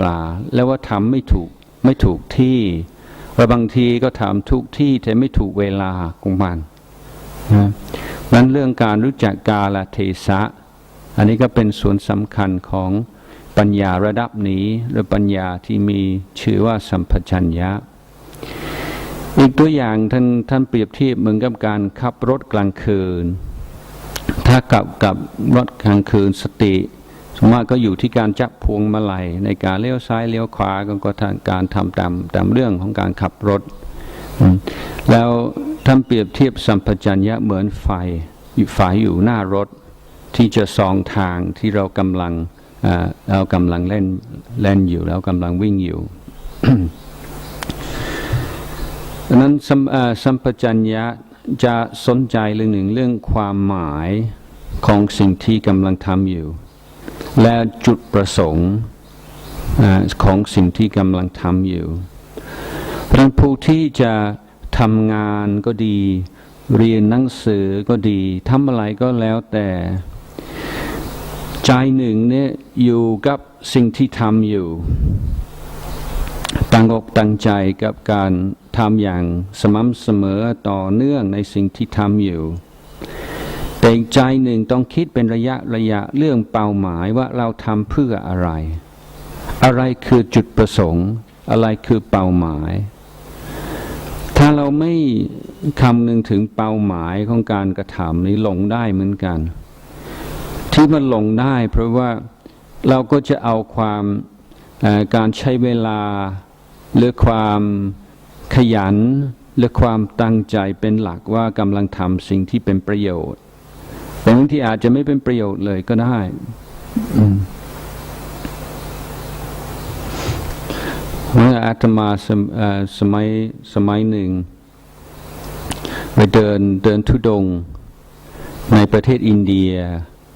ปลา แล้วว่าทำไม่ถูกไม่ถูกที่ว่าบางทีก็ทำทุกที่แต่ไม่ถูกเวลาของมันนะนั้นเรื่องการรู้จักกาลเทศะ อันนี้ก็เป็นส่วนสำคัญของปัญญาระดับนี้หรือปัญญาที่มีชื่อว่าสัมปชัญญะ อีกตัวอย่างท่านท่านเปรียบเทียบเหมือนกับการขับรถกลางคืน ถ้ากับกับรถกลางคืนสติ สมมติก็อยู่ที่การจับพวงมาลัยในการเลี้ยวซ้ายเลี้ยวขวาก็ทางการทำตามตามเรื่องของการขับรถ แล้วท่านเปรียบเทียบสัมปชัญญะเหมือนไฟอยู่ไฟอยู่หน้ารถที่จะสองทางที่เรากำลังเรากำลังเล่นเล่นอยู่แล้วกำลังวิ่งอยู่ดังนั้นสัมสัมปชัญญะจะสนใจเรื่องหนึ่งเรื่องความหมายของสิ่งที่กำลังทำอยู่ และจุดประสงค์ของสิ่งที่กำลังทำอยู่ เพราะนั้นผู้ที่จะทำงานก็ดี เรียนหนังสือก็ดีทำอะไรก็แล้วแต่ ใจหนึ่งเนี่ยอยู่กับสิ่งที่ทำอยู่ ตั้งอกตั้งใจกับการทำอย่างสม่ำเสมอต่อเนื่องในสิ่งที่ทำอยู่ แต่อีกใจหนึ่งต้องคิดเป็นระยะระยะเรื่องเป้าหมายว่าเราทำเพื่ออะไร อะไรคือจุดประสงค์ อะไรคือเป้าหมาย ถ้าเราไม่คำนึงถึงเป้าหมายของการกระทำนี้หลงได้เหมือนกัน ที่มันหลงได้เพราะว่าเราก็จะเอาความการใช้เวลาหรือความขยันหรือความตั้งใจเป็นหลักว่ากำลังทำสิ่งที่เป็นประโยชน์ แต่บางทีอาจจะไม่เป็นประโยชน์เลยก็ได้อืมเมื่ออาตมาสมเอ่อสมัยสมัยหนึ่ง ไปเดินเดินทุดงค์ในประเทศอินเดีย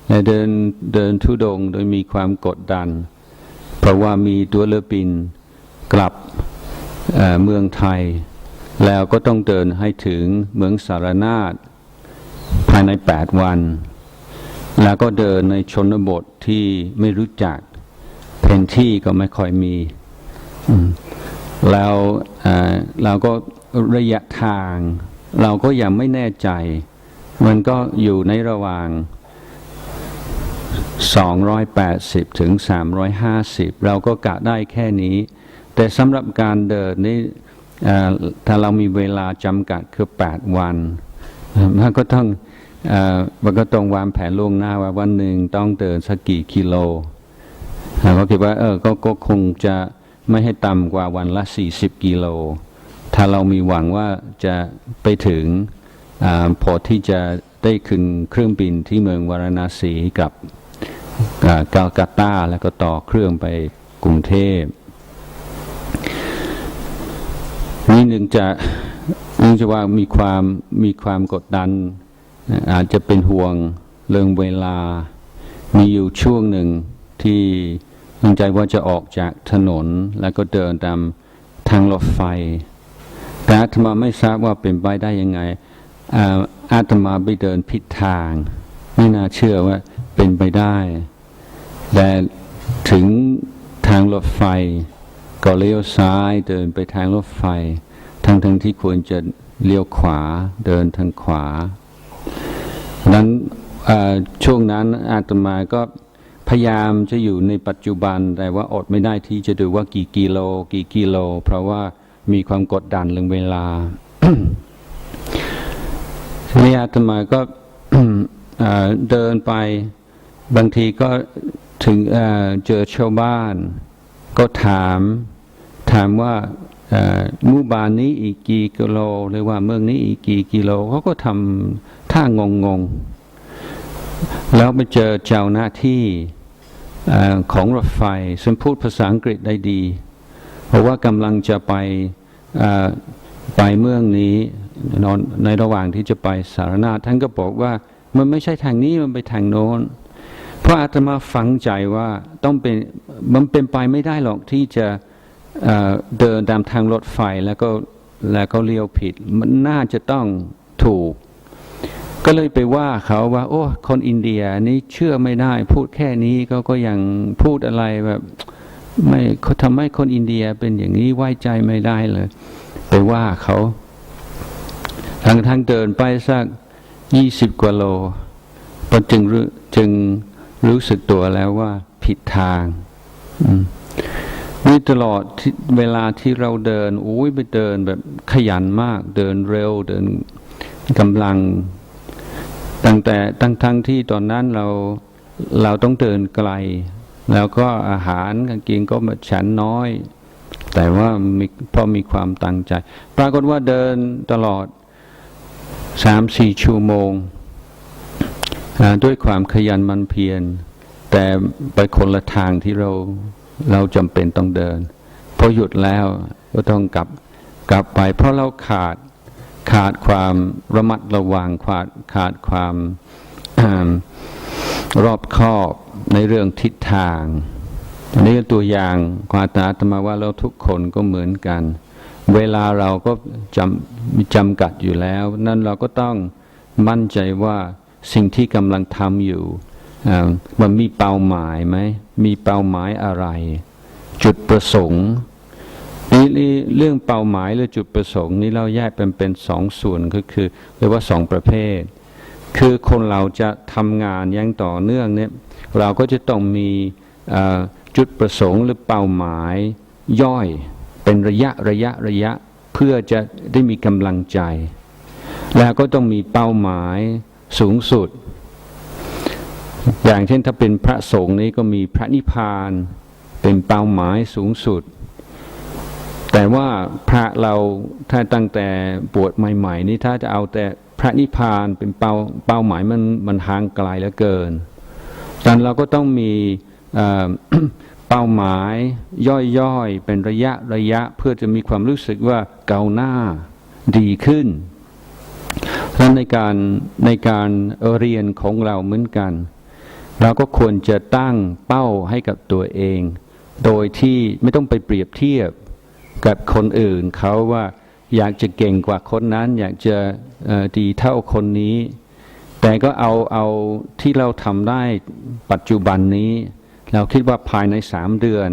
และเดินเดินทุดงค์โดยมีความกดดัน เพราะว่ามีตัวเรือบินกลับเอ่อเมืองไทย แล้วก็ต้องเดินให้ถึงเมืองสารนาฏภายใน8วัน แล้วก็เดินในชนบทที่ไม่รู้จักแผนที่ก็ไม่ค่อยมี แล้วเราก็ระยะทาง เราก็ยังไม่แน่ใจ มันก็อยู่ในระหว่าง 280 ถึง 350 เราก็กะได้แค่นี้ แต่สำหรับการเดินนี่ถ้าเรามีเวลาจำกัดคือ 8 วันมันก็ต้อง มันก็ต้องวางแผนล่วงหน้าว่าวันหนึ่งต้องเดินสักกี่กิโลเราก็คิดว่าเออก็ก็คงจะไม่ให้ต่ำกว่าวันละ40กิโล ถ้าเรามีหวังว่าจะไปถึงอพอที่จะได้ขึ้นเครื่องบินที่เมืองวาราณสีกับกาลกัตาแล้วก็ต่อเครื่องไปกรุงเทพนี่หนึ่งจะเนื่องจากว่ามีความมีความกดดัน อาจจะเป็นห่วงเรื่องเวลา มีอยู่ช่วงหนึ่งที่ตั้งใจว่าจะออกจากถนนแล้วก็เดินตามทางรถไฟ แต่อาตมาไม่ทราบว่าเป็นไปได้ยังไงอาตมาไปเดินผิดทาง ไม่น่าเชื่อว่าเป็นไปได้ แต่ถึงทางรถไฟ ก็เลี้ยวซ้ายเดินไปทางรถไฟ ทั้งทั้งที่ควรจะเลี้ยวขวาเดินทางขวา นั้นช่วงนั้นอาตมาก็พยายามจะอยู่ในปัจจุบันแต่ว่าอดไม่ได้ที่จะดูว่ากี่กิโล กี่กิโล เพราะว่ามีความกดดันเรื่องเวลาทีนี้อาตมาก็เดินไปบางทีก็ถึงเเจอชาวบ้าน ก็ถามถามว่าหมู่บ้านนี้อีกกี่กิโล หรือว่าเมืองนี้อีกกี่กิโลเขาก็ทำ ท่างงงแล้วไปเจอเจ้าหน้าที่ของรถไฟซึ่งพูดภาษาอังกฤษได้ดี เพราะว่ากำลังจะไปไปเมืองนี้นอนในระหว่างที่จะไปสารนาท่านก็บอกว่ามันไม่ใช่ทางนี้มันไปทางโน้น เพราะอาตมาฝังใจว่าต้องเป็นมันเป็นไปไม่ได้หรอกที่จะเดินตามทางรถไฟแล้วก็แล้วก็เลี้ยวผิด มันน่าจะต้องถูก ก็เลยไปว่าเขาว่า โอ้ คนอินเดียนี่เชื่อไม่ได้ พูดแค่นี้ก็ก็ยังพูดอะไรแบบไม่เขาทำให้คนอินเดียเป็นอย่างนี้ไว้ใจไม่ได้เลย ไปว่าเขาทั้งทั้งเดินไปสักยี่สิบกว่าโลพอจึงรู้จึงรู้สึกตัวแล้วว่าผิดทางนี่ตลอดเวลาที่เราเดินโอ้ยไปเดินแบบขยันมาก เดินเร็วเดินกำลัง ตั้งแต่ตั้งทั้งที่ตอนนั้นเราเราต้องเดินไกล แล้วก็อาหารการกินก็มาฉันน้อย แต่ว่ามีพอมีความตั้งใจ ปรากฏว่าเดินตลอดสามสี่ชั่วโมง ด้วยความขยันมันเพียรแต่ไปคนละทางที่เราเราจำเป็นต้องเดินพอหยุดแล้วก็ต้องกลับกลับไป เพราะเราขาด ขาดความระมัดระวังขาดขาดความรอบคอบในเรื่องทิศทางอันนี้ตัวอย่างความตาอาตมาว่าเราทุกคนก็เหมือนกัน เวลาเราก็จำจำกัดอยู่แล้ว นั่นเราก็ต้องมั่นใจว่าสิ่งที่กำลังทำอยู่มันมีเป้าหมายไหมมีเป้าหมายอะไร จุดประสงค์ นี่เรื่องเป้าหมายหรือจุดประสงค์นี้เราแยกเป็นเป็นสองส่วนก็คือเรียกว่าสองประเภท คือคนเราจะทำงานอยังต่อเนื่องเนี่ยเราก็จะต้องมีจุดประสงค์หรือเป้าหมายย่อยเป็นระยะระยะระยะเพื่อจะได้มีกำลังใจ แล้วก็ต้องมีเป้าหมายสูงสุด อย่างเช่นถ้าเป็นพระสงฆ์นี้ก็มีพระนิพพานเป็นเป้าหมายสูงสุด แต่ว่าพระเราถ้าตั้งแต่บวชใหม่ ๆ นี่ถ้าจะเอาแต่พระนิพพานเป็นเป้าเป้าหมายมันมันห่างไกลเหลือเกินดังนั้นเราก็ต้องมีเเป้าหมายย่อยๆ เป็นระยะระยะเพื่อจะมีความรู้สึกว่าเกาหน้าดีขึ้นเพราะฉะนั้นในการในการเรียนของเราเหมือนกัน เราก็ควรจะตั้งเป้าให้กับตัวเอง โดยที่ไม่ต้องไปเปรียบเทียบ กับคนอื่นเขาว่าอยากจะเก่งกว่าคนนั้น อยากจะดีเท่าคนนี้ แต่ก็เอาเอาที่เราทำได้ปัจจุบันนี้ เราคิดว่าภายในสามเดือน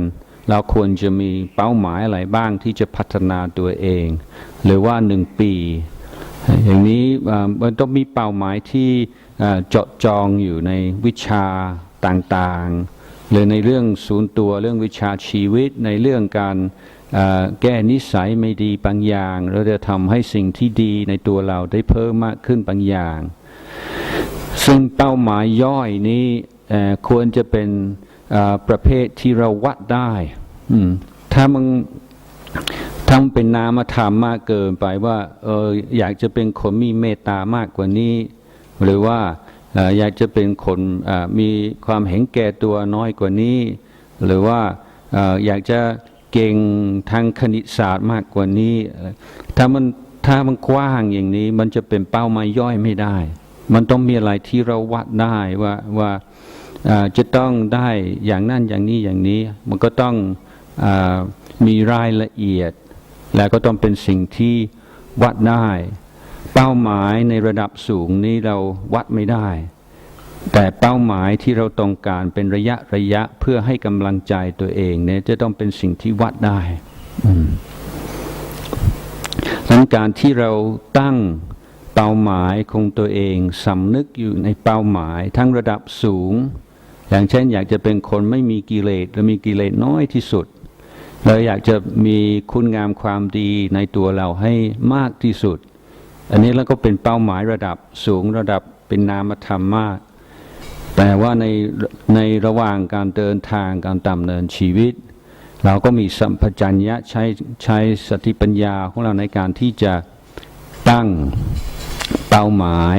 เราควรจะมีเป้าหมายอะไรบ้างที่จะพัฒนาตัวเอง หรือว่าหนึ่งปี อย่างนี้มันต้องมีเป้าหมายที่เจาะจองอยู่ในวิชาต่างๆหรือในเรื่องศูนย์ตัวเรื่องวิชาชีวิตในเรื่องการ แก้นิสัยไม่ดีบางอย่าง เราจะทำให้สิ่งที่ดีในตัวเราได้เพิ่มมากขึ้นบางอย่าง ซึ่งเป้าหมายย่อยนี้ควรจะเป็นประเภทที่เราวัดได้ ถ้ามึงทำเป็นนามธรรมมากเกินไปว่าเอออยากจะเป็นคนมีเมตตามากกว่านี้ หรือว่าอยากจะเป็นคนมีความเห็นแก่ตัวน้อยกว่านี้ หรือว่าอยากจะ เก่งทางคณิตศาสตร์มากกว่านี้ ถ้ามันถ้ามันกว้างอย่างนี้ มันจะเป็นเป้าหมายย่อยไม่ได้ มันต้องมีอะไรที่เราวัดได้ว่าว่าจะต้องได้อย่างนั้นอย่างนี้อย่างนี้ มันก็ต้องอมีรายละเอียด แล้วก็ต้องเป็นสิ่งที่วัดได้ เป้าหมายในระดับสูงนี้เราวัดไม่ได้ แต่เป้าหมายที่เราต้องการเป็นระยะระยะเพื่อให้กำลังใจตัวเองเนี่ยจะต้องเป็นสิ่งที่วัดได้ดังการที่เราตั้งเป้าหมายของตัวเองสำนึกอยู่ในเป้าหมายทั้งระดับสูง อย่างเช่น อยากจะเป็นคนไม่มีกิเลสและมีกิเลสน้อยที่สุด เราอยากจะมีคุณงามความดีในตัวเราให้มากที่สุด อันนี้แล้วก็เป็นเป้าหมายระดับสูงระดับเป็นนามธรรมมาก แต่ว่าในในระหว่างการเดินทางการดำเนินชีวิต เราก็มีสัมปชัญญะใช้ใช้สติปัญญาของเราในการที่จะตั้งเป้าหมาย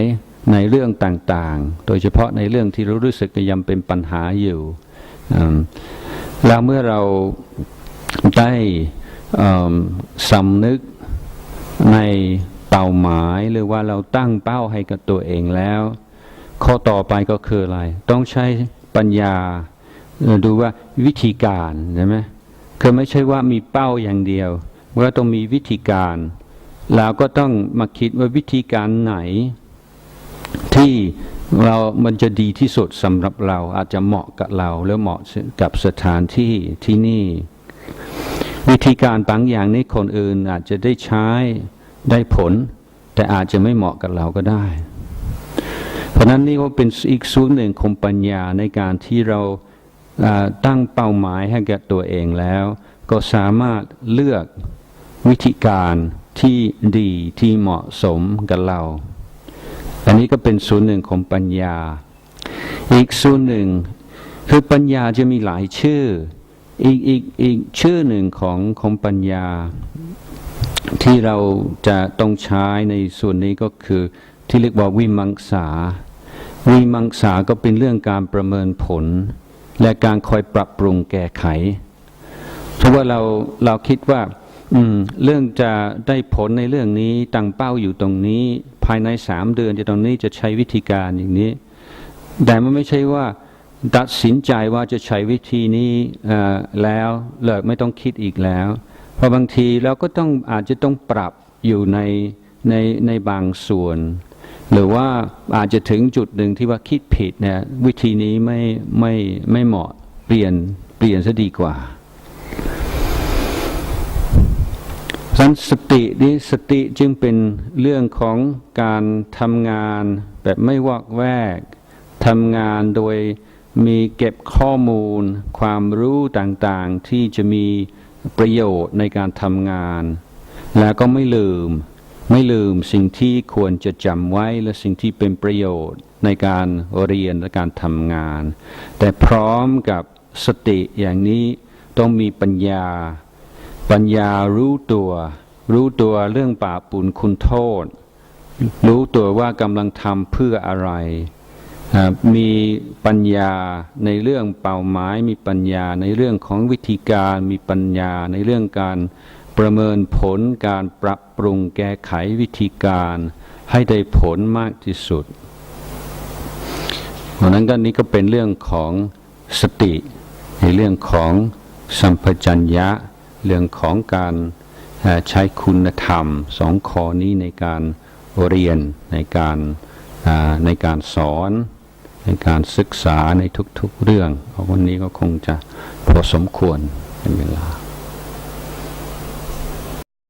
ในเรื่องต่างๆ โดยเฉพาะในเรื่องที่เรารู้สึกยังเป็นปัญหาอยู่แล้วเมื่อเราได้สำนึกในเป้าหมายหรือว่าเราตั้งเป้าให้กับตัวเองแล้ว ข้อต่อไปก็คืออะไร ต้องใช้ปัญญาดูว่าวิธีการใช่ไหมคือไม่ใช่ว่ามีเป้าอย่างเดียว ว่าต้องมีวิธีการ แล้วก็ต้องมาคิดว่าวิธีการไหน ที่เรามันจะดีที่สุดสำหรับเราอาจจะเหมาะกับเราแล้วเหมาะกับสถานที่ที่นี่ วิธีการบางอย่างนี้คนอื่นอาจจะได้ใช้ได้ผล แต่อาจจะไม่เหมาะกับเราก็ได้ ราะนั้นนี่ก็เป็นอีกส่วนหนึ่งของปัญญาในการที่เราอ่าตั้งเป้าหมายให้แก่ตัวเองแล้ว ก็สามารถเลือกวิธีการที่ดีที่เหมาะสมกับเรา อันนี้ก็เป็นส่วนหนึ่งของปัญญา อีกส่วนหนึ่งคือปัญญาจะมีหลายชื่อ อีกอีกอีกชื่อหนึ่งของของปัญญา ที่เราจะต้องใช้ในส่วนนี้ก็คือที่เรียกว่าวิมังสา วิมังสาก็เป็นเรื่องการประเมินผล และการคอยปรับปรุงแก้ไข เพราะว่าเราเราคิดว่า อืม เรื่องจะได้ผลในเรื่องนี้ตั้งเป้าอยู่ตรงนี้ ภายในสามเดือนจะตรงนี้จะใช้วิธีการอย่างนี้ แต่มันไม่ใช่ว่าตัดสินใจว่าจะใช้วิธีนี้แล้วเลิกไม่ต้องคิดอีกแล้ว เพราะบางทีเราก็ต้องอาจจะต้องปรับอยู่ในในในบางส่วน หรือว่าอาจจะถึงจุดหนึ่งที่ว่าคิดผิดเนี่ยวิธีนี้ไม่ไม่ไม่เหมาะเปลี่ยนเปลี่ยนซะดีกว่าสันสตินี้สติจึงเป็นเรื่องของการทำงานแบบไม่วอกแวกทำงานโดยมีเก็บข้อมูล ความรู้ต่างๆที่จะมีประโยชน์ในการทำงาน แล้วก็ไม่ลืม ไม่ลืมสิ่งที่ควรจะจำไว้และสิ่งที่เป็นประโยชน์ในการเรียนและการทำงาน แต่พร้อมกับสติอย่างนี้ต้องมีปัญญา ปัญญารู้ตัว รู้ตัวเรื่องบาปปุลคุณโทษ รู้ตัวว่ากำลังทำเพื่ออะไร มีปัญญาในเรื่องเป้าหมายมีปัญญาในเรื่องของวิธีการ มีปัญญาในเรื่องการ ประเมินผลการปรับปรุงแก้ไขวิธีการให้ได้ผลมากที่สุดเพราะนั้นก็นี้ก็เป็นเรื่องของสติ ในเรื่องของสัมปชัญญะ เรื่องของการใช้คุณธรรมสองข้อนี้ในการเรียนในการในการสอน ในการศึกษาในทุกๆเรื่อง วันนี้ก็คงจะพอสมควรเป็นเวลา